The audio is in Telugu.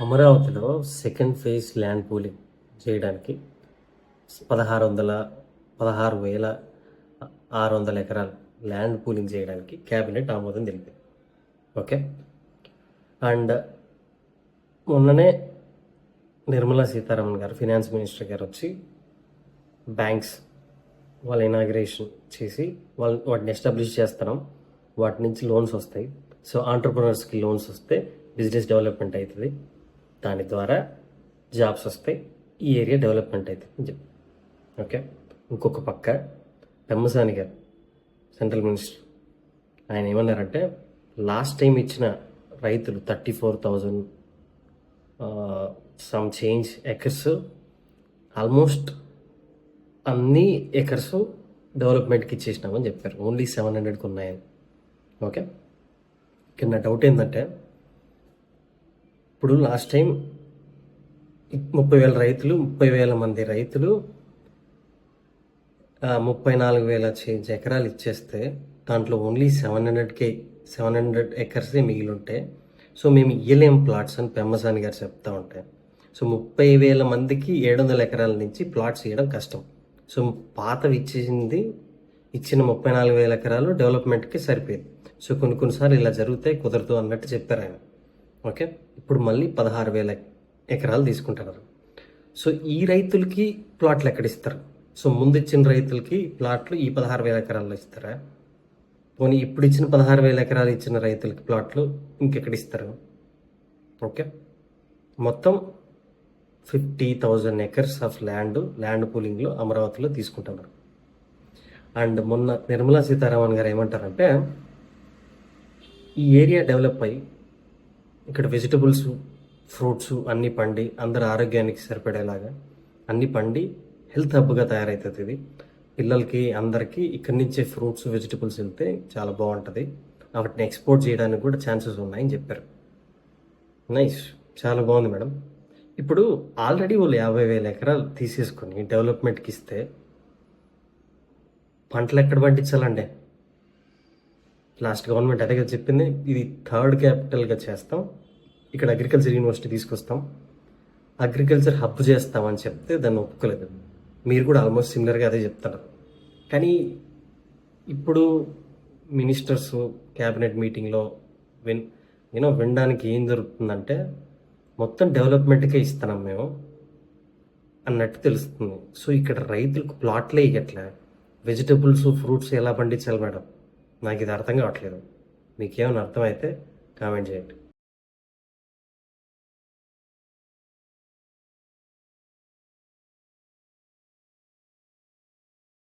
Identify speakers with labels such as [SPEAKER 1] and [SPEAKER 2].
[SPEAKER 1] అమరావతిలో సెకండ్ ఫేజ్ ల్యాండ్ పూలింగ్ చేయడానికి పదహారు వందల పదహారు వేల ఆరు వందల ఎకరాలు ల్యాండ్ పూలింగ్ చేయడానికి క్యాబినెట్ ఆమోదం తెలిపింది. ఓకే? అండ్ మొన్ననే నిర్మలా సీతారామన్ గారు ఫినాన్స్ మినిస్టర్ గారు వచ్చి బ్యాంక్స్ వాళ్ళ ఇనాగ్రేషన్ చేసి వాళ్ళు వాటిని ఎస్టాబ్లిష్ చేస్తున్నాం. వాటి నుంచి లోన్స్ వస్తాయి. సో ఆంటర్ప్రినర్స్కి లోన్స్ వస్తే బిజినెస్ డెవలప్మెంట్ అవుతుంది. దాని ద్వారా జాబ్స్ వస్తాయి. ఈ ఏరియా డెవలప్మెంట్ అవుతుంది అని చెప్పి. ఓకే? ఇంకొక పక్క పెమ్మసాని గారు సెంట్రల్ మినిస్టర్. ఆయన ఏమన్నారంటే లాస్ట్ టైం ఇచ్చిన రైతులు thirty four thousand some change acres almost అన్ని ఎకర్స్ డెవలప్మెంట్కి ఇచ్చేసినామని చెప్పారు. ఓన్లీ సెవెన్ హండ్రెడ్కి ఉన్నాయని ఓకే? ఇక్కడ నా డౌట్ ఏంటంటే ఇప్పుడు లాస్ట్ టైం ముప్పై వేల రైతులు ముప్పై వేల మంది రైతులు ముప్పై నాలుగు వేల చేంజ్ ఎకరాలు ఇచ్చేస్తే దాంట్లో ఓన్లీ సెవెన్ హండ్రెడ్కే సెవెన్ హండ్రెడ్ ఎకర్సే మిగిలి ఉంటే సో మేము ఇయ్యలేం ప్లాట్స్ అని పెమ్మసాని గారు చెప్తా ఉంటాయి సో ముప్పై వేల మందికి ఏడు వందల ఎకరాల నుంచి ప్లాట్స్ ఇవ్వడం కష్టం. సో పాతవి ఇచ్చేసింది ఇచ్చిన ముప్పై నాలుగు వేల ఎకరాలు డెవలప్మెంట్కి సరిపోయింది. సో కొన్ని కొన్నిసార్లు ఇలా జరుగుతాయి కుదరదు అన్నట్టు చెప్పారు ఆయన. ఓకే? ఇప్పుడు మళ్ళీ పదహారు వేల ఎకరాలు తీసుకుంటున్నారు. సో ఈ రైతులకి ప్లాట్లు ఎక్కడ ఇస్తారు? సో ముందు ఇచ్చిన రైతులకి ప్లాట్లు ఈ పదహారు వేల ఎకరాల్లో ఇస్తారా? పోనీ ఇప్పుడు ఇచ్చిన పదహారు వేల ఎకరాలు ఇచ్చిన రైతులకి ప్లాట్లు ఇంకెక్కడ ఇస్తారు? ఓకే? మొత్తం fifty thousand acres of land land పూలింగ్లో అమరావతిలో తీసుకుంటున్నారు. అండ్ మొన్న నిర్మలా సీతారామన్ గారు ఏమంటారంటే ఈ ఏరియా డెవలప్ అయ్యి ఇక్కడ వెజిటబుల్స్ ఫ్రూట్స్ అన్నీ పండి అందరి ఆరోగ్యానికి సరిపడేలాగా అన్నీ పండి హెల్త్ హబ్గా తయారవుతుంది ఇది. పిల్లలకి అందరికీ ఇక్కడి నుంచే ఫ్రూట్స్ వెజిటబుల్స్ వెళ్తే చాలా బాగుంటుంది. వాటిని ఎక్స్పోర్ట్ చేయడానికి కూడా ఛాన్సెస్ ఉన్నాయని చెప్పారు. నైస్. చాలా బాగుంది మేడం. ఇప్పుడు ఆల్రెడీ వాళ్ళు యాభై వేల ఎకరాలు తీసేసుకొని డెవలప్మెంట్కి ఇస్తే పంటలు ఎక్కడ పండించాలండి? లాస్ట్ గవర్నమెంట్ అదే కదా చెప్పింది. ఇది థర్డ్ క్యాపిటల్గా చేస్తాం. ఇక్కడ అగ్రికల్చర్ యూనివర్సిటీ తీసుకొస్తాం. అగ్రికల్చర్ హబ్ చేస్తామని చెప్తే దాన్ని ఒప్పుకోలేదు. మీరు కూడా ఆల్మోస్ట్ సిమిలర్గా అదే చెప్తారు. కానీ ఇప్పుడు మినిస్టర్స్ క్యాబినెట్ మీటింగ్లో విన్ యూనో వినడానికి ఏం జరుగుతుందంటే మొత్తం డెవలప్మెంట్కే ఇస్తున్నాం మేము అన్నట్టు తెలుస్తుంది. సో ఇక్కడ రైతులకు ప్లాట్లే ఇవ్వట్లే వెజిటబుల్స్ ఫ్రూట్స్ ఎలా పండించాలి మేడం? నాకు ఇది అర్థం కావట్లేదు. మీకేమైనా అర్థమైతే కామెంట్ చేయండి.